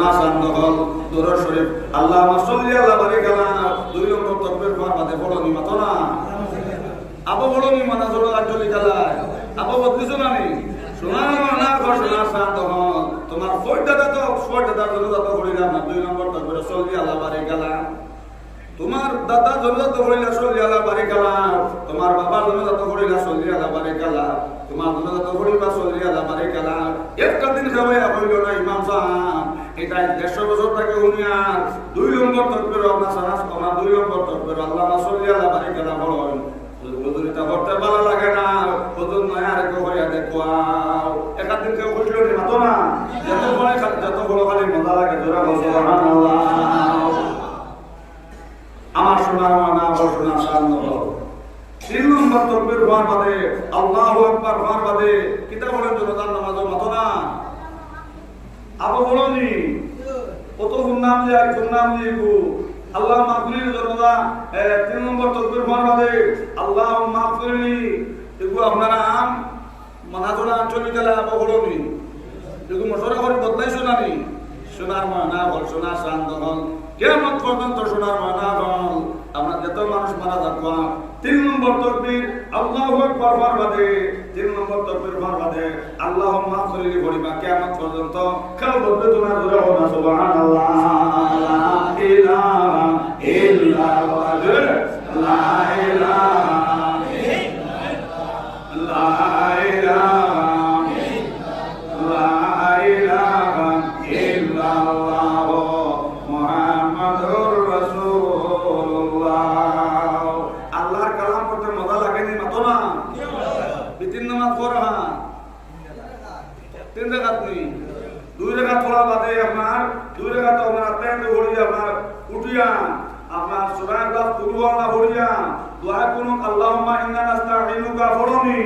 নাসান দহল শরীফ। আল্লাহুম্মা সাল্লি আলা বারিক আলা দুই নম্বর নিমাত না আবো বড় নিমাত জোড়া আঞ্চলিক আলায় আবো বদলিছো না নি? শোনা না ঘর তোমার দাদা তো দাদা জন্য দাদা করি না। দুই নম্বর তাকবীর, সাল্লি আলা বারিক জন্নত হইলা সল্লি আলা বারিকালা তোমার বাবার জন্নত হইলা সল্লি আলা বারিকালা তোমার জন্নত হইলা সল্লি আলা বারিকালা একটা দিন খাওয়াই হইল না ইমাম সাহেব। এটা দেড়শো বছর থেকে উনিয়ার দুই নম্বর তকবির আপনার সানাস তোমার দুই নম্বর তকবির আল্লাহ সল্লি আলা বারিকালা বড় হয়। হুজুরিটা করতে ভালো লাগে না। হুজুর, নয়া রেখে হইয়া দেখুয়াও একটা দিন কেউ বুঝলো নি যত বড় যত বড় খালি মজা লাগে, জোরা বসে আমার সোনার মানা আমার সান্ন তিন নম্বর হওয়ার বাদে, আল্লাহু আকবার হওয়ার বাদে কিতা বলেন জনতার নামাজ মতো না আবু বলনি কত নাম যায় কোন নাম দিয়ে আল্লাহ মাগফিরির জনতা এ, তিন নম্বর হওয়ার বাদে আল্লাহ মাগফিরি এগুলো আপনারা আম মানাজোলা আঞ্চলিক আবু বলনি এগুলো মশরা করে বদলাইছো না নি। সোনার ময়না বল সোনার শান্ত হল কেমন পর্যন্ত সোনার ময়না বল। আমরা যত মানুষ মারা যাব তিন নম্বর তকবীর, আল্লাহ আকবার হওয়ার বাদে তিন নম্বর তকবীর হওয়ার বাদে আল্লাহ মাফ করে দিলি বলিবা কেমন পর্যন্ত কেউ বলবে তোমার, ধরে হবে না লা দুই রাকাত আপনার প্যান্ট ভরি আপনার উঠিয়া আপনার সূরা ইখলাস কুল ওয়ালা ভরিয়া দোয়া করুন, আল্লাহুম্মা ইন্না নাস্তাঈনুকা ফরনি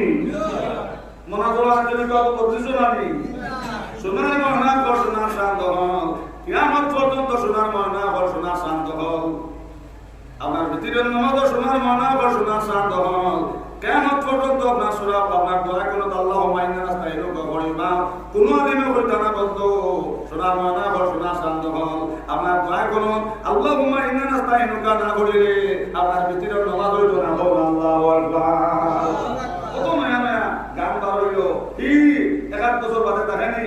মনাজরা আঞ্জলিক পদ্ধতি নানি সোনার মহনা সোনার শান্ত হল কিয়ামত পর্যন্ত সোনার মহনা সোনার শান্ত হল আপনার ভিতরের কিয়ামত পর্যন্ত আপনার সুরা আপনার দোয়া কোন আল্লাহ মাইনা রাস্তা এনো করিবা কোন আদিমে হইতা না বলতো সোনার মহনা কর সোনার শান্ত হল আপনার দোয়া কোন আল্লাহ মাইনা রাস্তা এনো না করিলে আপনার ভিতরের নামাজ হইতো না বল আল্লাহু কত মায়া মায়া গান বার হইল একাত বছর বাদে দেখেনি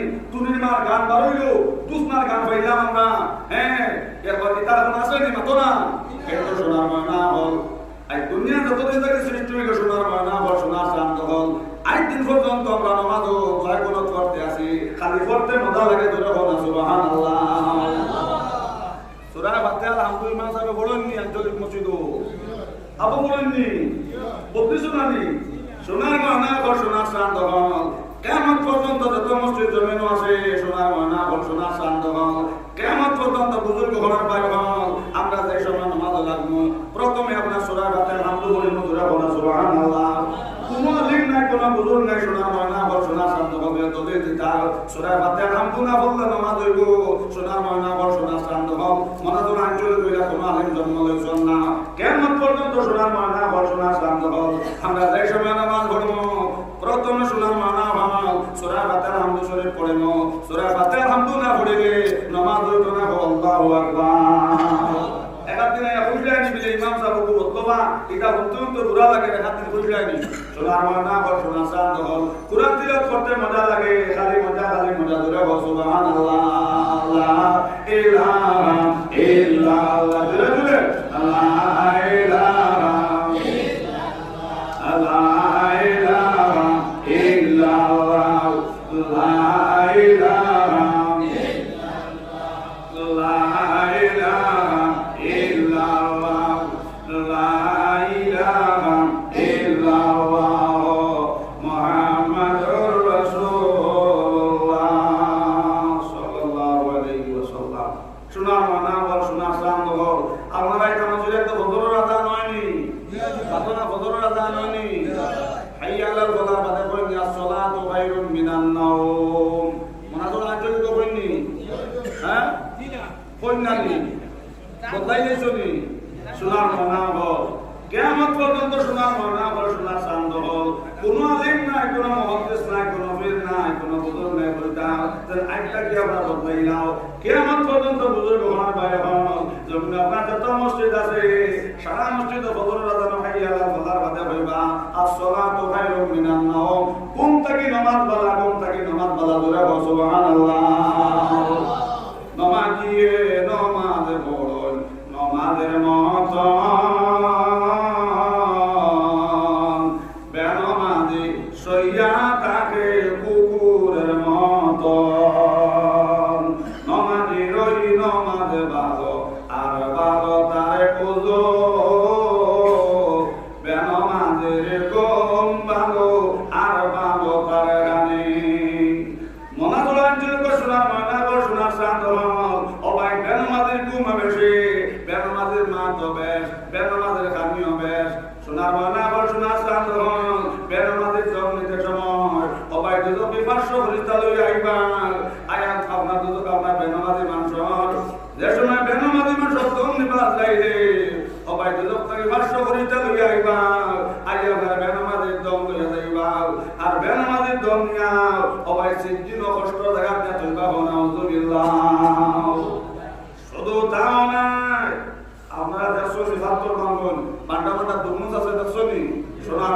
মার গান বার হইল দুসনার গান পাইলাম আমরা। হ্যাঁ এরপর ইতার কোন আসেনি না সোনার ময়না হল আই দুনিয়া যতদিন থেকে সৃষ্টি হইল সোনার ময়না হল সোনার শান্ত হল আই দিন পর্যন্ত আমরা নামাজ ও ভয় কোন করতে আসি। খালি পড়তে মজা লাগে তোরা হল সুবহানাল্লাহ। সূরা ফাতিহা, আলহামদুলিল্লাহ সাহেব বলেননি আঞ্চলিক মসজিদ আবু বলেননি বদ্রিশ নানি সোনার গহনা ঘর সোনার শান্ত হল কেমন পর্যন্ত যত মসজিদ জমিন আছে, সোনার গহনা ঘর সোনার শান্ত হল, কেমন পর্যন্ত বুজুর্গ ঘরের বাইর হল, আমরা যে সময় নামাজ লাগবো, প্রথমে আপনার সোনার রাতে নামদু বলি মধুরা বলা সুবহানাল্লাহ। কোনো লিঙ্ক নাই, কোনো বুজুর্গ নাই, সোনার গহনা ঘর সোনার শান্ত হল যদি দিতার সোনার রাতে না বললে হইব। সোনার গহনা ঘর সোনার শান্ত হল, মনে তো আঞ্চলিক কোনো আলিম জন্ম না। কেমন পর্যন্ত সোনার গহনা ঘর সোনার শান্ত হল, আমরা যে সময় প্রথমে ভাঙাল সোরা বাতের হামদু শরীফ পড়েন সোরা বাতের হামদু না পড়িলে নামাজ হইতো না আল্লাহু আকবার। একার দিনে বুঝলাইনি বিলে ইমাম সাহেব কো বলবা এটা অত্যন্ত বুড়া লাগে, একার দিন বুঝলাইনি সোনার মানা বল সোনা শান্ত হল কুরআন তিলাওয়াত করতে মজা লাগে, খালি মজা খালি মজা ধরে সুবহানাল্লাহ লা ইলাহা ইল্লাল্লাহ ধরে ধরে লা পর্যন্ত শোনার ময়না শোনার শান্ত হল। কোন আলিম নাই, কোন মহাদেশ নাই, কোন বীর নাই, কোন বুজুর্গ নাই বলতা আইটা কি আমরা বদলাই নাও? কেমন পর্যন্ত বুজুর্গ হওয়ার বাইরে হন জমিন আপনার যত মসজিদ আছে, সারা মসজিদ বদর রাজানো হাইয়া ফলার বাদে হইবা। আসসালাতু খায়রুম মিনান নাওম। কোন তাকি নামাজ বালা, কোন তাকি নামাজ বালা ধরে সুবহানাল্লাহ। নমাজিয়ে, নমাজ পড়ুন, নমাজের মতন। নি ছাত্র বাঙ্গন বান্ডা বান্ডা দুমুজ আছে দেখছ নি সোনার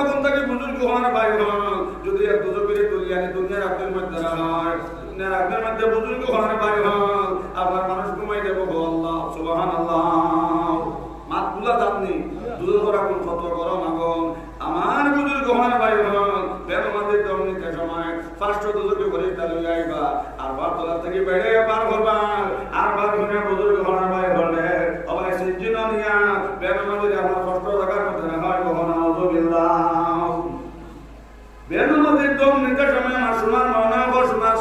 কোন থেকে বুজুর্গ হওয়ার বাই হল যদি এক দুধ করে তুলি আনি দুনিয়ার আগ্নের মধ্যে, হয়, দুনিয়ার আগ্নের মধ্যে বুজুর্গ হওয়ার বাই হল আবার মানুষ ঘুমাই দেবো আল্লাহ সুবহান আল্লাহ মাত পূজা জাননি দুধ করা কোন কত গরম আগুন আমার বুজুর্গ হওয়ার বাই হল বের মাঝে দম নিতে সময় ফার্স্ট দুধকে করে তালু যাইবা আর বার তলা থেকে বেড়ে বার করবা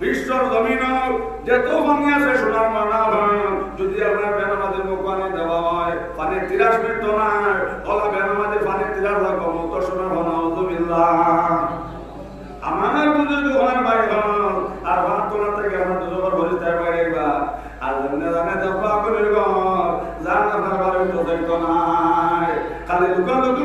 বিশ্বর জমিন যত পানি আছে সোনার মানা ভাঙ যদি আপনার মাঝে মুখ পানি দেওয়া হয় পানি তিরাশ মিনিট না ওলা মাঝে পানি তিরাশ লাগবো মতো সোনার হওয়ার বাড়ি হন, আর ভাত তোলা থেকে দুজোর ভরি বা। আর জানে দেবা করে ঘর, জান আপনার তো নাই। খালি লুকা লুকি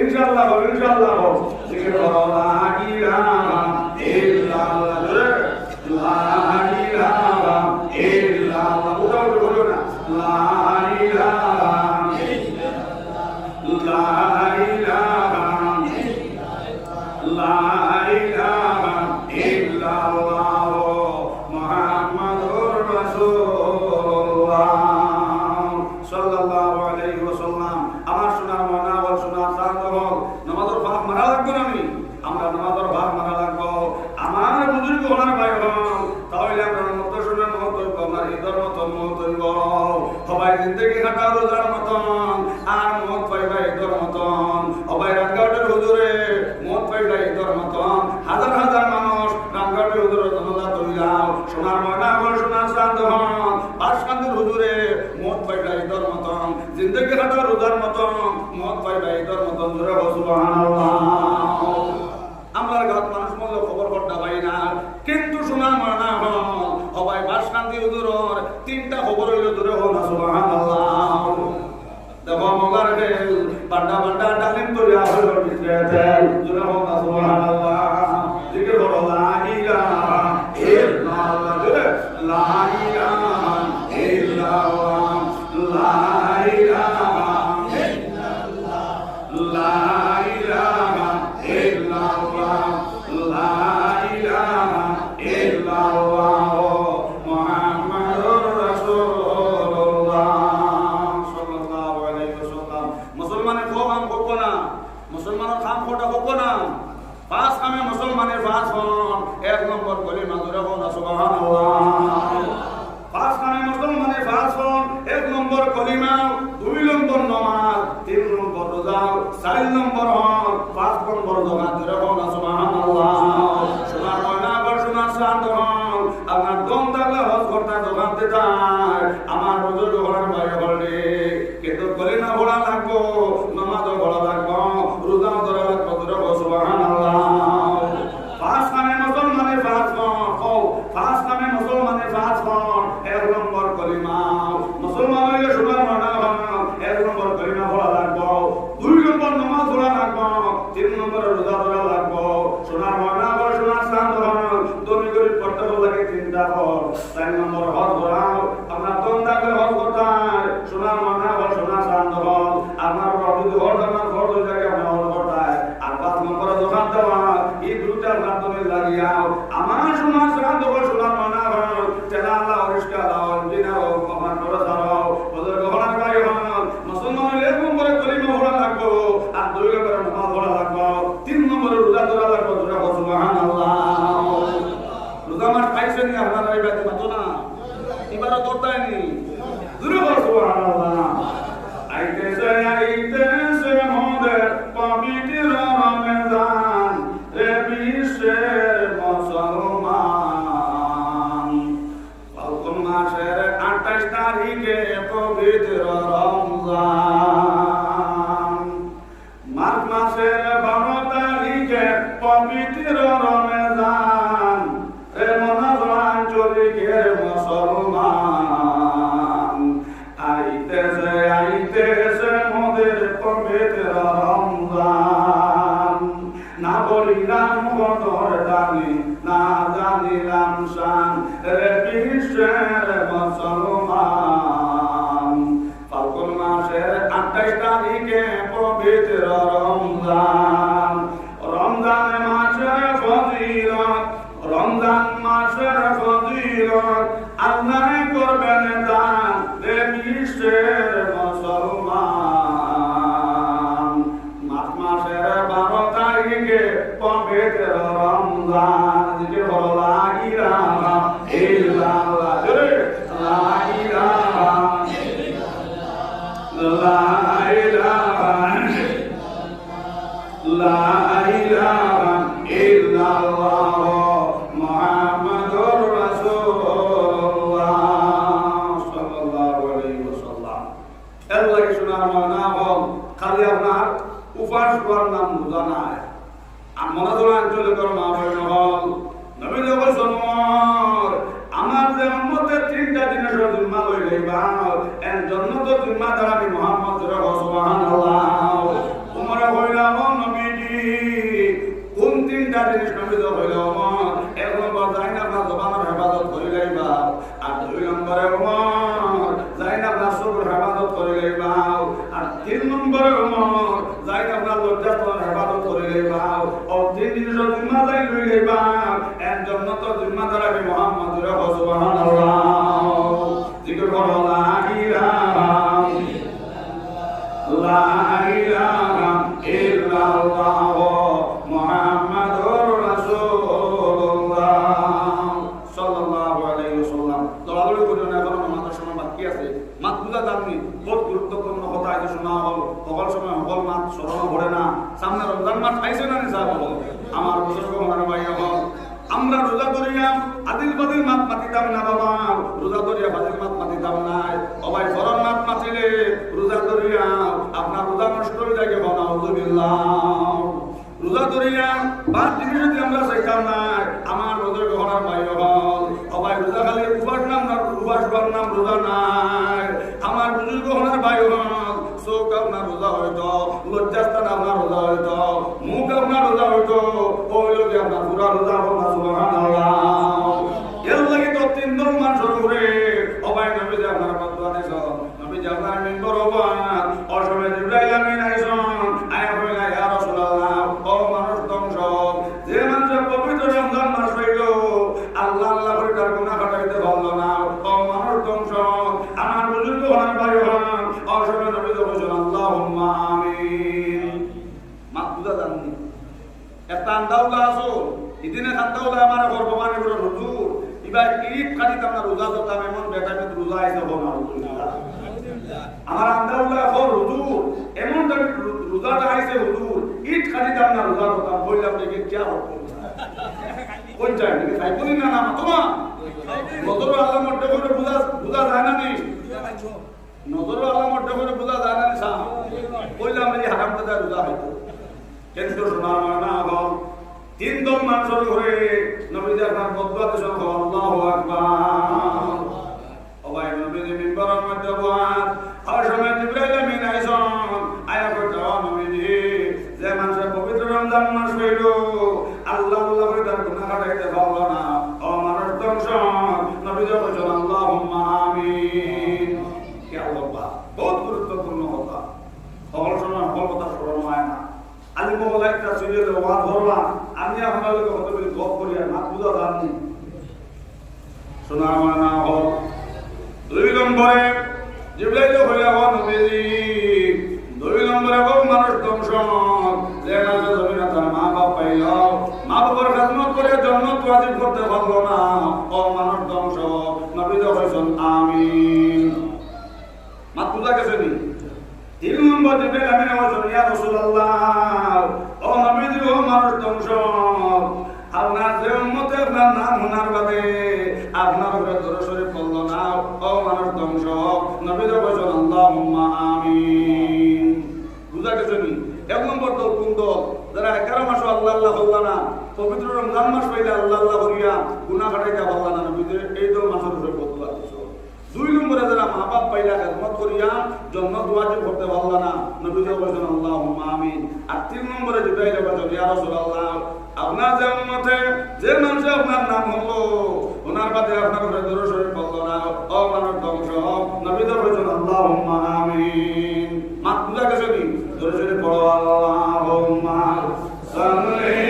ইনশাল্লাহ ইনশাল্লাহ জিন্দগি হাটা রোজার মত মত ভাই ভাইদের মতন ধরে সুবহান আমার গাত মানুষ মূল্য খবর করতে পাই না। কিন্তু শোনা মানা হল বাস বাসকান্তি হুজুরর তিনটা খবর হইল ধরে হল সুবহান দেখো, মগার বাড্ডা বাড্ডা ডালিম তৈরি হল ধরে হল সুবহান পাঁচ হন এক নম্বর গলির মাঝুরা হন সুবাহ মনাজোড়া অঞ্চলে করো মা বলেন, হল। নবীন সমর আমার যে মধ্যে তিনটা দিনের জন্মা লই যাইবা এর জন্ম তো জন্মা দ্বারা আমি মোহাম্মদ রসমান আল্লাহ তোমার হইলাম নবীজি। কোন তিনটা জিনিস নবী হইল আমার এক নম্বর যাই না আপনার জবানের হেফাজত করে যাইবা আর দুই নম্বরে আমার যাই না আপনার সবর হেফাজত করে যাইবা তিন নম্বরে উমর যাই না আপনার লজ্জাস্তর হেফাজত করে লইবা ও লইবা এর জন্য তো মোহাম্মদ সুবহানাল্লাহ। জিকির করো, লা ইলাহা লা ইলাহা ইল্লাল্লাহ। সকল সময় সকল মাত স্মরণ ভরে না। সামনে রমজান মাস খাইছে না নিসা বলো আমার বুজুর্গ মানে ভাই হল আমরা রোজা করিয়াম আদিল বাদিল মাত মাতিতাম না বাবা। রোজা করিয়া বাদিল মাত মাতিতাম নাই সবাই ফরম মাত মাতিলে রোজা করিয়া আপনার রোজা নষ্ট হয়ে যায় কেমন? আউযুবিল্লাহ রোজা করিয়া পাঁচ দিন যদি আমরা চাইতাম নাই আমার রোজার গহনার বাইর হল সবাই রোজা খালি উপাস নাম না, উপাস নাম রোজা নাই। আমার বুজুর্গ গহনার বাইর হল রোজা হইতো লজ্জাস্থান আপনার রোজা হইত। মুখ আপনার রোজা হইত। ওই লোকে আপনার পুরা রোজা হোক না সুবহানাল্লাহ। এর লাগে তো তিন দল মানুষের উপরে অবাই নবী যে আপনার বদলা দিয়েছ নবী যে আপনার মেম্বর হবান রোজা দতাম এমন বেটাকে রোজা আইছে বনা আমার আন্দাউলা হর হুজুর, এমন রোজাটা আইছে হুজুর ঈদ খালি তামনা রোজা দতাম বললাম দেখে কি হবে কোন না না যায় না নি? না নি রোজা মানা মানুষের ঘরে নবীজি আপনার বদুয়া দিছেন আল্লাহু আকবার। অবাই নবীজি মিম্বরের মধ্যে বহাত আর সময় জিব্রাইল আমিন আইসন আয়া করতে নবীজি। যে মানুষের পবিত্র রমজান মাস হইল, আল্লাহ আল্লাহ করে তার গুনাহ কাটাইতে পারল না। ও মানুষ ধ্বংস। নবীজি বলছেন, আল্লাহুম্মা আমিন। কি আল্লাহ বহুত গুরুত্বপূর্ণ কথা। সকল কথা স্মরণ হয় না। আলি মোবাইল একটা সিরিয়ালে ধরলাম। আমি আপনাদের কত বলি গপ করি আর না বুঝা জানি শোনা আমার না হল দুই নম্বরে জিবলাইল হইয়া হন নবীজি। দুই নম্বরে বহু মানুষ ধ্বংস যে নামে জমিনা তার মা বাপ পাইল। মা বাবার খেদমত করে জন্ম ওয়াজিব করতে পারল না। ও মানুষ ধ্বংস। নবীজি হয়েছেন আমিন। মাত বুঝা গেছে নি? তিন নম্বর জিব্রাইল আমিন আওয়াজ ইয়া রাসূলুল্লাহ, ও নবীজি ও মানুষ ধ্বংস আপনার যে উম্মতে আপনার নাম শোনার বাদে, আপনার উপরে দূর শরীফ পড়ল না, ও মানুষ ধ্বংস নবীজি বলছেন, আল্লাহুম্মা আমিন। বুঝা গেছে নি? এক নম্বর দল কোন দল? যারা এগারো মাস আল্লাহ আল্লাহ বললা না, পবিত্র রমজান মাস পাইলে আল্লাহ আল্লাহ করিয়া গুনাহ কাটাইতে পারলা না নবীজি এই দল মাসের উপরে দুই নম্বরে যারা মা বাপ পাইলা খেদমত করিয়া জন্ম দুয়াজি করতে পারলা না, নবীজি বলেছেন আল্লাহ আমিন। আর তিন নম্বরে জিব্রাইল বলেছেন ইয়া রাসূলুল্লাহ, আপনার যে উম্মতে যে মানুষ আপনার নাম হলো, ওনার বাদে আপনার ঘরে দূর শরীর পড়ল না। ও মানব ধ্বংস, নবীজি বলেছেন আল্লাহ আমিন। মা বুঝা কি? দূর শরীর পড়ো, আল্লাহুম্মা সাল্লি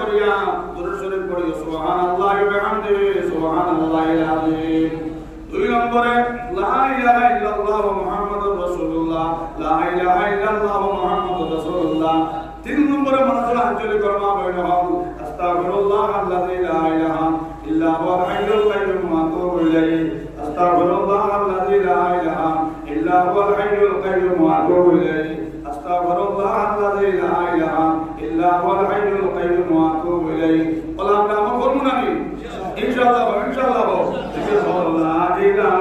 করিয়া দুরূদ পড়িও সুবহানাল্লাহি ওয়া বিহামদিহি সুবহানাল্লাহিল আযীম দুই নম্বরে, লা ইলাহা ইল্লাল্লাহ মুহাম্মাদুর রাসূলুল্লাহ, লা ইলাহা ইল্লাল্লাহ মুহাম্মাদুর রাসূলুল্লাহ। তিন নম্বরে মানুষের আঞ্চলিক কর্মা বৈন হল আস্তাগফিরুল্লাহ আল্লাযী লা ইলাহা ইল্লা হুয়াল হাইয়ুল কাইয়্যুম ওয়া আতুবু ইলাইহি। আস্তাগফিরুল্লাহ আল্লাযী লা ইলাহা ইল্লা হুয়াল হাইয়ুল কাইয়্যুম ওয়া আতুবু ইলাইহি। استغفر الله الذي لا اله الا هو الحي القيوم واتوب اليه ولا أبدا مقرمنا ان شاء الله ان شاء الله استغفر الله إله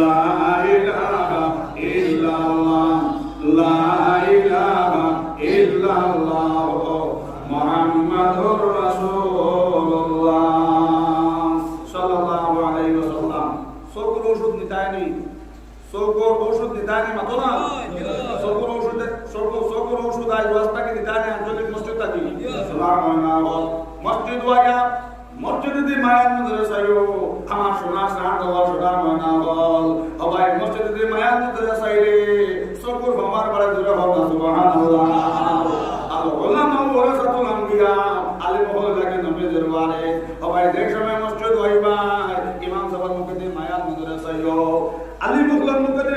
لا اله الا الله لا إله إلا الله محمد رسول الله صلى الله ওষুধ নিতায়নি সকল ওষুধ নিতায়নি মাতো না? সকল ওষুধ সকল সকল ওষুধ আই রাস্তাকে নিতায়নি আঞ্চলিক মসজিদ থাকি সালাম মসজিদ ওয়ায়া মসজিদে দি মধ্যে সাইও আমার সোনা স্নান দেওয়া সোনা ময়না বল হবাই মসজিদে দি মায়ার মধ্যে সাইলে সকল ভমার বাড়ি দূরে হবা সুবহানাল্লাহ। আলো গোলাম ওরা সাতুল আম্বিয়া, আলী মহল লাগে নবীদের বারে হবাই দেখ সময় মসজিদ হইবাই ইমাম সাহেব মুখে দি মায়ার মধ্যে সাইও আলী মুখলার মুখে দি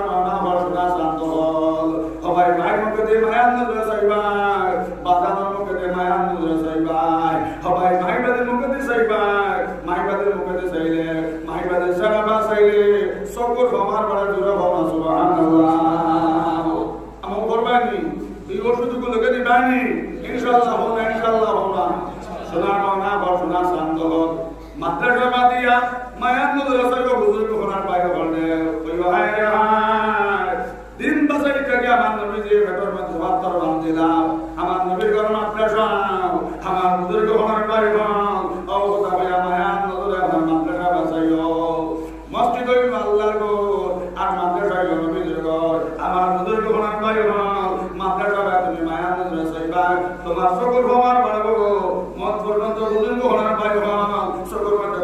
দিবানি ইনশাআল্লাহ হবে ইনশাআল্লাহ হবে সোনা না সোনা শান্ত হোক মাদ্রাসা বাদিয়া মায়ান নদর রসগ বুজুর্গ হনার বাইরে বললে কই হায় রে হায় দিন বাসাই কাকে আমার নবী যে ভেতর মধ্যে বার্তার বান দিলাম আমার নবীর ঘর মাদ্রাসা আমার বুজুর্গ হনার বাইরে বল ও তবে মায়ান নদর আমার মাদ্রাসা বাসাইও মসজিদ হইল আল্লাহর ঘর আর মাদ্রাসা হইল নবীর ঘর আমার বুজুর্গ হনার বাইরে বল মাদ্রাসা বা তুমি মায়ান নদর সাইবা তোমার সকল ভবার বাড়বো মত পর্যন্ত বুজুর্গ হনার বাইরে বল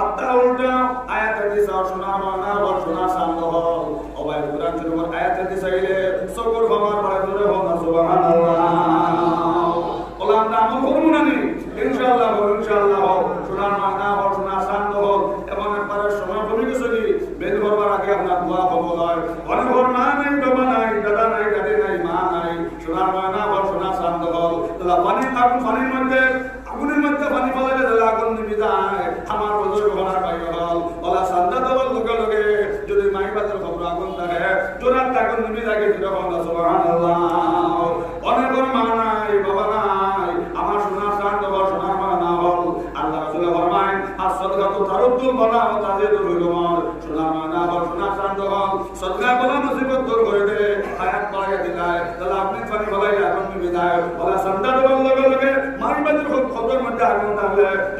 পাত্তা উল্টাও আয়াতে দিসাও শোনা মানা বল, শোনা হল অবাই কোরআন শরীফের আয়াতে দিসাইলে সকল ভগবান বলে দূরে হোক না, সুবহানাল্লাহ। ওলা আমরা আমল করব না নি? ইনশাআল্লাহ বল, ইনশাআল্লাহ হোক শোনা মানা বল, শোনা হল এবং একবারে সময় কমে গেছে কি? বেদ করবার আগে আপনার দোয়া কবুল হয়। অনেক ঘর মা নাই, বাবা নাই, দাদা নাই, দাদি নাই, মা নাই। শোনার মানা বল, শোনা হল তাহলে পানি আগুন, পানির মধ্যে, আগুনের মধ্যে পানি ফেলাইলে তাহলে আগুন নিবি যায় আমার বছর আমার ভাই হল ওলা সান্দা দেওয়ার লোকে লোকে যদি মাই বাজার খবর আগুন থাকে জোরার আগুন নিবি থাকে যেরকম সুবহানাল্লাহ অনেক ঘর মা নাই বাবা নাই আমার সোনার সান্দ বল সোনার মা না বল আল্লাহ রাসূল ফরমায় আর সদকা তো তারুদ্দুল বলা ও তাদের হইল মর সোনার মা না বল সোনার সান্দ বল সদকা বলা মুসিবত দূর করে দে হায়াত বাড়াইয়া দিলায় তাহলে আপনি পানি ফেলাইলে আগুন নিবি যায় ওলা সান্দা দেওয়ার লগে লগে মাই বাজার খবর মধ্যে আগুন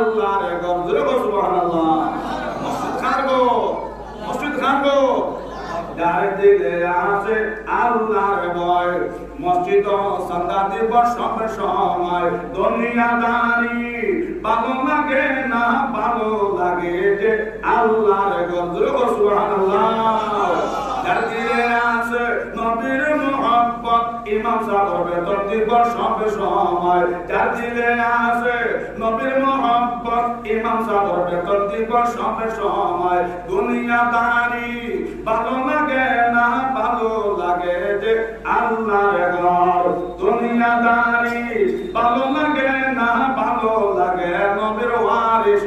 আল্লাহর গরজরে গো সুবহানাল্লাহ। মসজিদ খানগো মসজিদ খানগো যার দিলে আছে আল্লাহর ভয়। মসজিদ সন্ধ্যা দিবস সবে সময়। দুনিয়াদারি ভালো লাগে না, ভালো লাগে যে আল্লাহর গজর সুবহানাল্লাহ। ইমাম সাহেব বেতন দিবস সবে সময় যার দিলে আছে নবীর মোহাম্মত ইমাম সাহেব বেতন দিবস সবে সময় দুনিয়াদারি ভালো লাগে না, ভালো লাগে যে আল্লাহর ঘর। দুনিয়াদারি ভালো লাগে না, ভালো লাগে নবীর ওয়ারিস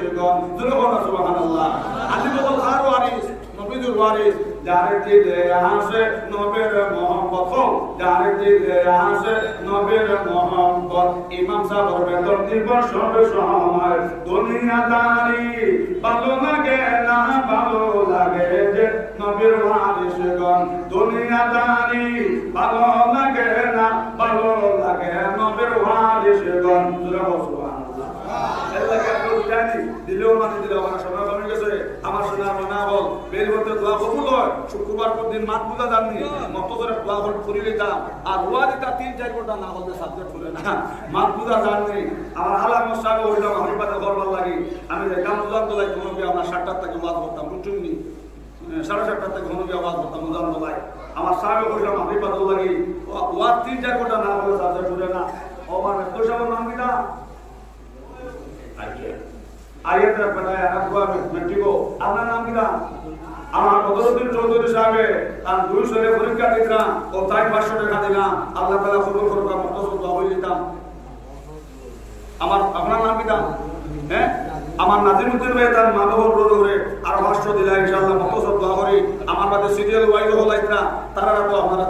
জুরুন সুবহানাল্লাহ। আদি বল আর ওয়ারিস নবীর ওয়ারিস যারে দিলে আসে নবীর মোহাম্মত হো যারে দিলে আসে নবীর ইমাম সাহেব বেতন সবে সময় দুনিয়াদারি ভালো লাগে না ভালো লাগে যে নবীর ওয়ারিস দুনিয়াদারি ভালো লাগে না ভালো লাগে নবীর ওয়ারিস গণ সুবহানাল্লাহ দিলেও মানে দিলে আমার সময় কমে গেছে। আমার মনে বল করতে দোয়া কবুল হয়। শুক্রবার দিন মাত পূজা জাননি মত করে দোয়া করি দিতাম। আর রোয়া দিতা তিন, চার ঘণ্টা না হলে সাবজেক্ট করে না। মাত পূজা জাননি আমার সাহেব হইলাম আমি পাতে করবার লাগি। আমি যে কাম পূজা তো লাগি কোনো সাতটার থেকে ওয়াজ করতাম। বুঝছেন সাড়ে সাতটার থেকে গিয়ে আওয়াজ করতাম মুজান বলাই আমার সাহেব কইলাম আমি পাতে লাগি। ওয়াজ তিন, চার ঘণ্টা না হলে সাবজেক্ট করে না। ও মানে সব নাম দিতা আয়াতের মেটিব আপনার নাম আমার বদরুদ্দিন চৌধুরী সাহেবে তার দুই পরীক্ষা দিতাম ও তাই পাঁচশো টাকা দিলাম। আল্লাহ তালা মতো দোয়া হয়ে আমার, আপনার নাম কিনা হ্যাঁ? আমার নাজিমুদ্দিন ভাই তার মা বাবার রোড করে আরও ভাষ্য দিলা ইনশাআল্লাহ মতো সব দোয়া করি। আমার বাদে সিরিয়াল ওয়াইজ হলাইতরা তারা তো আপনারা